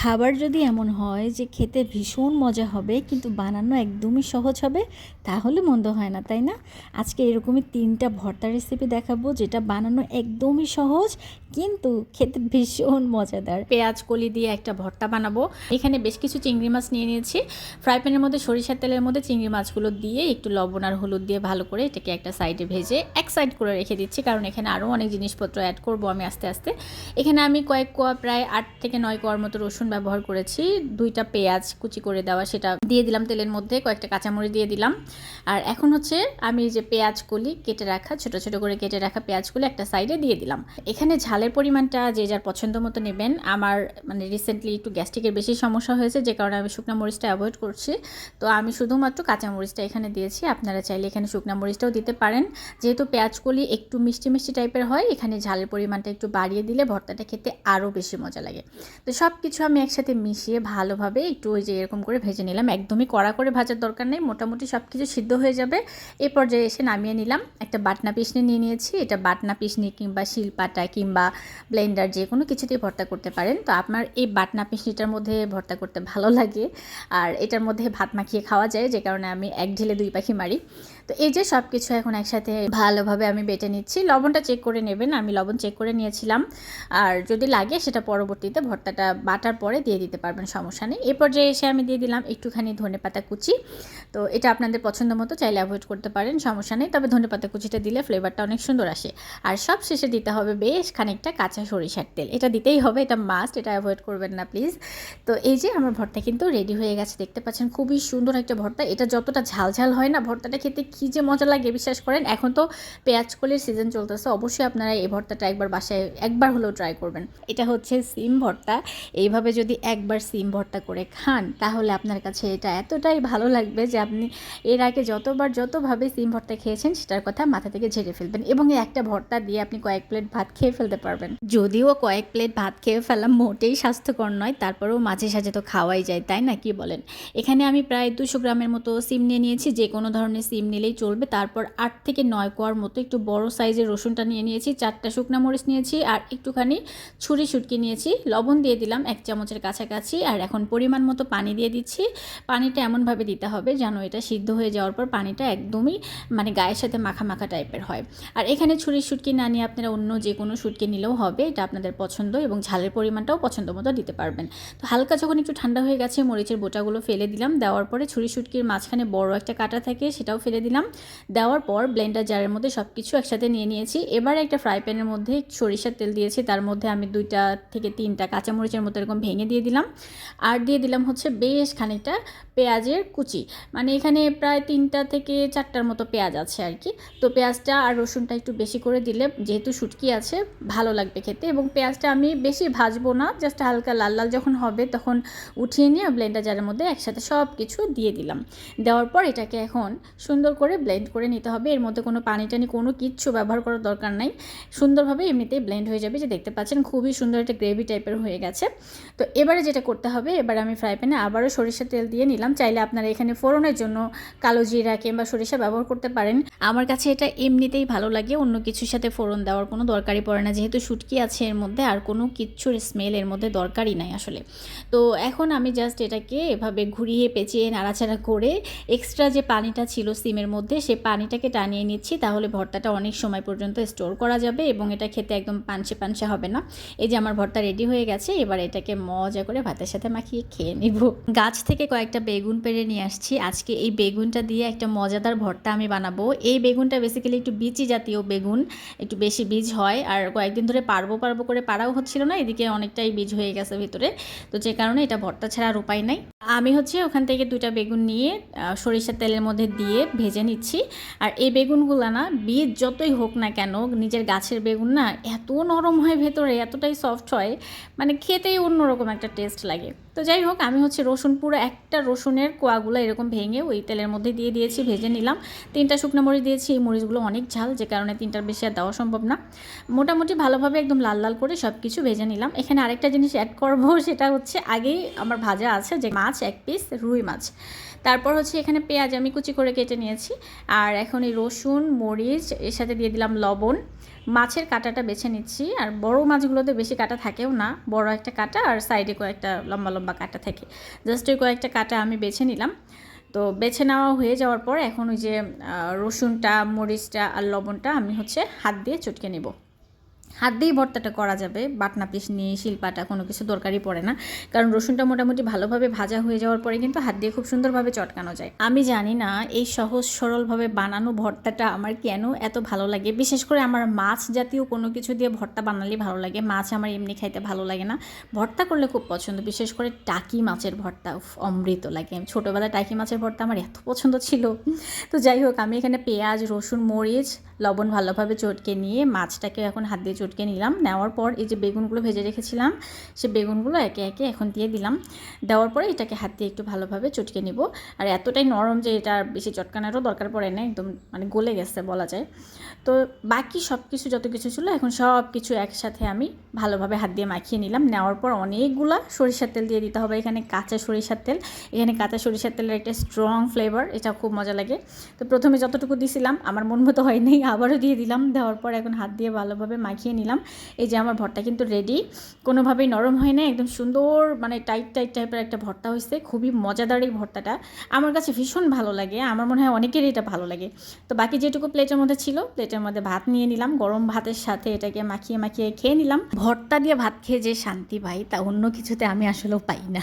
খাবার যদি এমন হয় যে খেতে ভীষণ মজা হবে, কিন্তু বানানো একদমই সহজ হবে, তাহলে মন্দ হয় না, তাই না? আজকে এরকমই তিনটা ভর্তা রেসিপি দেখাবো, যেটা বানানো একদমই সহজ, কিন্তু খেতে ভীষণ মজাদার। পেঁয়াজ কলি দিয়ে একটা ভর্তা বানাবো। এখানে বেশ কিছু চিংড়ি মাছ নিয়ে নিয়েছি। ফ্রাই প্যানের মধ্যে সরিষার তেলের মধ্যে চিংড়ি মাছগুলো দিয়ে একটু লবণ আর হলুদ দিয়ে ভালো করে এটাকে একটা সাইডে ভেজে এক সাইড করে রেখে দিচ্ছি, কারণ এখানে আরও অনেক জিনিসপত্র অ্যাড করব আমি আস্তে আস্তে। এখানে আমি কয়েক কোয়া, প্রায় আট থেকে নয় কোয়ার মতো রসুন ব্যবহার করেছি। দুইটা পেঁয়াজ কুচি করে দেওয়া, সেটা দিয়ে দিলাম তেলের মধ্যে, কয়েকটা কাঁচামরিচ দিয়ে দিলাম। আর এখন হচ্ছে আমি যে পেঁয়াজ কলি কেটে রাখা, ছোট ছোট করে কেটে রাখা পেঁয়াজগুলো একটা সাইডে দিয়ে দিলাম। এখানে ঝালের পরিমাণটা যে যার পছন্দ মতো নেবেন। আমার মানে রিসেন্টলি একটু গ্যাস্ট্রিকের বেশি সমস্যা হয়েছে, যে কারণে আমি শুকনো মরিচটা অ্যাভয়েড করছি। তো আমি শুধুমাত্র কাঁচা মরিচটা এখানে দিয়েছি। আপনারা চাইলে এখানে শুকনো মরিচটাও দিতে পারেন। যেহেতু পেঁয়াজ কলি একটু মিষ্টি মিষ্টি টাইপের হয়, এখানে ঝালের পরিমাণটা একটু বাড়িয়ে দিলে ভর্তাটা খেতে আরও বেশি মজা লাগে। তো সব কিছু আমি একসাথে মিশিয়ে ভালোভাবে একটু ওই যে এরকম করে ভেজে নিলাম। একদমই কড়া করে ভাজার দরকার নেই, মোটামুটি সব কিছু সিদ্ধ হয়ে যাবে। এই পর্যায়ে এসে নামিয়ে নিলাম। একটা বাটনা পিসনি নিয়ে নিয়েছি। এটা বাটনা পিসনি কিংবা শিলপাটা কিংবা ব্লেন্ডার যে কোনো কিছুতেই ভর্তা করতে পারেন। তো আপনার এই বাটনা পিসনিটার মধ্যে ভর্তা করতে ভালো লাগে। আর এটার মধ্যে ভাত মাখিয়ে খাওয়া যায়, যে কারণে আমি এক ঢিলে দুই পাখি মারি। তো এই যে সব কিছু এখন একসাথে ভালোভাবে আমি বেটে নিচ্ছি। লবণটা চেক করে নেবেন, আমি লবণ চেক করে নিয়েছিলাম। আর যদি লাগে সেটা পরবর্তীতে ভর্তাটা বাটার পরে দিয়ে দিতে পারবেন, সমস্যা নেই। এ পর্যায়ে এসে আমি দিয়ে দিলাম একটুখানি ধনে পাতা কুচি। তো এটা আপনাদের পছন্দ মতো চাইলে অ্যাভয়েড করতে পারেন, সমস্যা নেই। তবে ধনে পাতা কুচিটা দিলে ফ্লেভারটা অনেক সুন্দর আসে। আর সব শেষে দিতে হবে বেশ খানিকটা কাঁচা সরিষার তেল। এটা দিতেই হবে, এটা মাস্ট এটা অ্যাভয়েড করবেন না প্লিজ তো এই যে আমার ভর্তা কিন্তু রেডি হয়ে গেছে, দেখতে পাচ্ছেন খুবই সুন্দর একটা ভর্তা। এটা যতটা ঝাল ঝাল হয় না, ভর্তাটা খেতে কী যে মজা লাগে, বিশ্বাস করেন, এখন তো পেঁয়াজ কলির সিজন চলতেছে, অবশ্যই আপনারা এই ভর্তাটা একবার বাসায়, একবার হলেও ট্রাই করবেন। এটা হচ্ছে সিম ভর্তা, এইভাবে যদি একবার সিম ভর্তা করে খান, তাহলে আপনার কাছে এটা এতটাই ভালো লাগবে যে আপনি এর আগে যতবার, যতভাবে সিম ভর্তা খেয়েছেন, সেটার কথা মাথা থেকে ঝেড়ে ফেলবেন এবং একটা ভর্তা দিয়ে আপনি কয়েক প্লেট ভাত খেয়ে ফেলতে পারবেন। যদিও কয়েক প্লেট ভাত খেয়ে ফেলা মোটেই স্বাস্থ্যকর নয়, তারপরেও মাঝে সাঝে তো খাওয়াই যায়, তাই না? কি বলেন? এখানে আমি প্রায় দুশো গ্রামের মতো সিম নিয়ে নিয়েছি, যে কোনো ধরনের সিম নিলেই চলবে। তারপর আট থেকে নয় কোয়ার মতো একটু বড় সাইজের রসুনটা নিয়ে নিয়েছি, চারটা শুকনা মরিচ নিয়েছি আর একটুখানি ছুরি শুটকি নিয়েছি। লবণ দিয়ে দিলাম এক চামচের কাছাকাছি আর এখন পরিমাণ মতো পানি দিয়ে দিচ্ছি। পানিটা এমনভাবে দিতে হবে যেন এটা সিদ্ধ হয়ে যাওয়ার পর পানিটা একদমই মানে গায়ের সাথে মাখা মাখা টাইপের হয়। আর এখানে ছুরি শুটকি না নিয়ে আপনারা অন্য যে কোনো শুটকি নিলেও হবে, এটা আপনাদের পছন্দ এবং ঝালের পরিমাণটাও পছন্দ মতো দিতে পারবেন। তো হালকা যখন একটু ঠান্ডা হয়ে গেছে, মরিচের বোটাগুলো ফেলে দিলাম। দেওয়ার পরে ছুরি শুটকির মাঝখানে বড় একটা কাটা থাকে, সেটাও ফেলে দিলাম। দেওয়ার পর ব্লেন্ডার জারের মধ্যে সব কিছু একসাথে নিয়ে নিয়েছি। এবার একটা ফ্রাই প্যানের মধ্যে সরিষার তেল দিয়েছি। তার মধ্যে আমি দুইটা থেকে তিনটা কাঁচামরিচের মতো এরকম ভেঙে দিয়ে দিলাম। আর দিয়ে দিলাম হচ্ছে বেশ খানিকটা পেঁয়াজের কুচি। মানে এখানে প্রায় তিনটা থেকে চারটার মতো পেঁয়াজ আছে আর কি। তো পেঁয়াজটা আর রসুনটা একটু বেশি করে দিলে যেহেতু শুটকি আছে, ভালো লাগবে খেতে। এবং পেঁয়াজটা আমি বেশি ভাজবো না জাস্ট হালকা লাল লাল যখন হবে তখন উঠিয়ে নিয়ে ব্লেন্ডার জারের মধ্যে একসাথে সব কিছু দিয়ে দিলাম। দেওয়ার পর এটাকে এখন সুন্দর করে ব্লেন্ড করে নিতে হবে। এর মধ্যে কোনো পানি টানি কোনো কিচ্ছু ব্যবহার করার দরকার নাই। সুন্দরভাবে এমনিতেই ব্লেন্ড হয়ে যাবে। যে দেখতে পাচ্ছেন, খুবই সুন্দর একটা গ্রেভি টাইপের হয়ে গেছে। তো এবারে যেটা করতে হবে, এবার আমি ফ্রাই প্যানে আবারও সরিষার তেল দিয়ে নিলাম। চাইলে আপনারা এখানে ফোড়নের জন্য কালো জিরা কিংবা সরিষা ব্যবহার করতে পারেন। আমার কাছে এটা এমনিতেই ভালো লাগে, অন্য কিছুর সাথে ফোড়ন দেওয়ার কোনো দরকারই পড়ে না। যেহেতু শুটকি আছে এর মধ্যে, আর কোনো কিচ্ছুর স্মেল এর মধ্যে দরকারই নাই আসলে। তো এখন আমি জাস্ট এটাকে এভাবে ঘুরিয়ে, পেঁচিয়ে, নাড়াচাড়া করে এক্সট্রা যে পানিটা ছিল সিমের মধ্যে, সে পানিটাকে টানিয়ে নিচ্ছি, তাহলে ভর্তাটা অনেক সময় পর্যন্ত স্টোর করা যাবে এবং এটা খেতে একদম পানসে পানসে হবে না। এই যে আমার ভর্তা রেডি হয়ে গেছে, এবার এটাকে মজা করে ভাতের সাথে মাখিয়ে খেয়ে নিব। গাছ থেকে কয়েকটা বেগুন পেড়ে নিয়ে আসছি। আজকে এই বেগুনটা দিয়ে একটা মজাদার ভর্তা আমি বানাবো। এই বেগুনটা বেসিক্যালি একটু বিচি জাতীয় বেগুন, একটু বেশি বীজ হয় আর কয়েকদিন ধরে পারব পারব করে পাড়াও হচ্ছিল না, এদিকে অনেকটাই বীজ হয়ে গেছে ভিতরে। তো যে কারণে এটা ভর্তা ছাড়া আর উপায় নাই। আমি হচ্ছে ওখান থেকে দুইটা বেগুন নিয়ে সরিষার তেলের মধ্যে দিয়ে ভেজে নিচ্ছি। আর এই বেগুনগুলো না, বীজ যতই হোক না কেন, নিজের গাছের বেগুন না, এত নরম হয় ভেতরে, এতটাই সফট হয় মানে খেতেই অন্যরকম একটা টেস্ট লাগে। তো যাই হোক, আমি হচ্ছে রসুন, পুরো একটা রসুনের কোয়াগুলো এরকম ভেঙে ওই তেলের মধ্যে দিয়ে দিয়েছি, ভেজে নিলাম। তিনটা শুকনো মরিচ দিয়েছি, এই মরিচগুলো অনেক ঝাল, যে কারণে তিনটার বেশি আর দেওয়া সম্ভব না। মোটামুটি ভালোভাবে একদম লাল লাল করে সব কিছু ভেজে নিলাম। এখানে আরেকটা জিনিস অ্যাড করব, সেটা হচ্ছে আগেই আমার ভাজা আছে, যে মাছ এক পিস রুই মাছ। তারপর হচ্ছে এখানে পেঁয়াজ আমি কুচি করে কেটে নিয়েছি। আর এখন এই রসুন, মরিচ, এর সাথে দিয়ে দিলাম লবণ। মাছের কাঁটাটা বেছে নিচ্ছি। আর বড় মাছগুলোতে বেশি কাঁটা থাকেও না। বড় একটা কাঁটা আর সাইডে কয়েকটা লম্বা লম্বা কাঁটা থাকে। জাস্ট ওই কয়েকটা কাঁটা আমি বেছে নিলাম। তো বেছে নেওয়া হয়ে যাওয়ার পর এখন ওই যে রসুনটা, মরিচটা আর লবণটা আমি হচ্ছে হাত দিয়ে চটকে নেব। হাত দিয়েই ভর্তাটা করা যাবে। বাটনা পিস নিয়ে শিলপাটা কোনো কিছু দরকারই পড়ে না। কারণ রসুনটা মোটামুটি ভালোভাবে ভাজা হয়ে যাওয়ার পরে কিন্তু হাত দিয়ে খুব সুন্দরভাবে চটকানো যায়। আমি জানি না এই সহজ সরলভাবে বানানো ভর্তাটা আমার কেন এত ভালো লাগে। বিশেষ করে আমার মাছ জাতীয় কোনো কিছু দিয়ে ভর্তা বানালে ভালো লাগে। মাছ আমার এমনি খাইতে ভালো লাগে না। ভর্তা করলে খুব পছন্দ। বিশেষ করে টাকি মাছের ভর্তা অমৃত লাগে। ছোটোবেলায় টাকি মাছের ভর্তা আমার এত পছন্দ ছিল। তো যাই হোক, আমি এখানে পেঁয়াজ, রসুন, মরিচ, লবণ ভালোভাবে চটকে নিয়ে মাছটাকে এখন হাত দিয়ে চটকে নিলাম। নেওয়ার পর এই যে বেগুনগুলো ভেজে রেখেছিলাম, সে বেগুনগুলো একে একে এখন দিয়ে দিলাম। দেওয়ার পরে এটাকে হাত দিয়ে একটু ভালোভাবে চটকে নিব। আর এতটাই নরম যে এটা বেশি চটকানোরও দরকার পড়ে না একদম মানে গলে গেছে বলা যায়। তো বাকি সব কিছু যত কিছু ছিল, এখন সব কিছু একসাথে আমি ভালোভাবে হাত দিয়ে মাখিয়ে নিলাম। নেওয়ার পর অনেকগুলা সরিষার তেল দিয়ে দিতে হবে। এখানে কাঁচা সরিষার তেল, এখানে কাঁচা সরিষার তেলের একটা স্ট্রং ফ্লেভার এটা খুব মজা লাগে। তো প্রথমে যতটুকু দিছিলাম, আমার মন মতো হয়নি আবারও দিয়ে দিলাম। দেওয়ার পর এখন হাত দিয়ে ভালোভাবে মাখিয়ে নিলাম। এই যে আমার ভর্তা কিন্তু রেডি কোনোভাবেই নরম হয় না একদম সুন্দর মানে টাইট টাইট টাইপের একটা ভর্তা হয়েছে। খুবই মজাদার এই ভর্তাটা। আমার কাছে ভীষণ ভালো লাগে। আমার মনে হয় অনেকেরই এটা ভালো লাগে। তো বাকি যেটুকু প্লেটের মধ্যে ছিল প্লেটের মধ্যে ভাত নিয়ে নিলাম। গরম ভাতের সাথে এটাকে মাখিয়ে মাখিয়ে খেয়ে নিলাম। ভর্তা দিয়ে ভাত খেয়ে যে শান্তি পাই তা অন্য কিছুতে আমি আসলেও পাই না।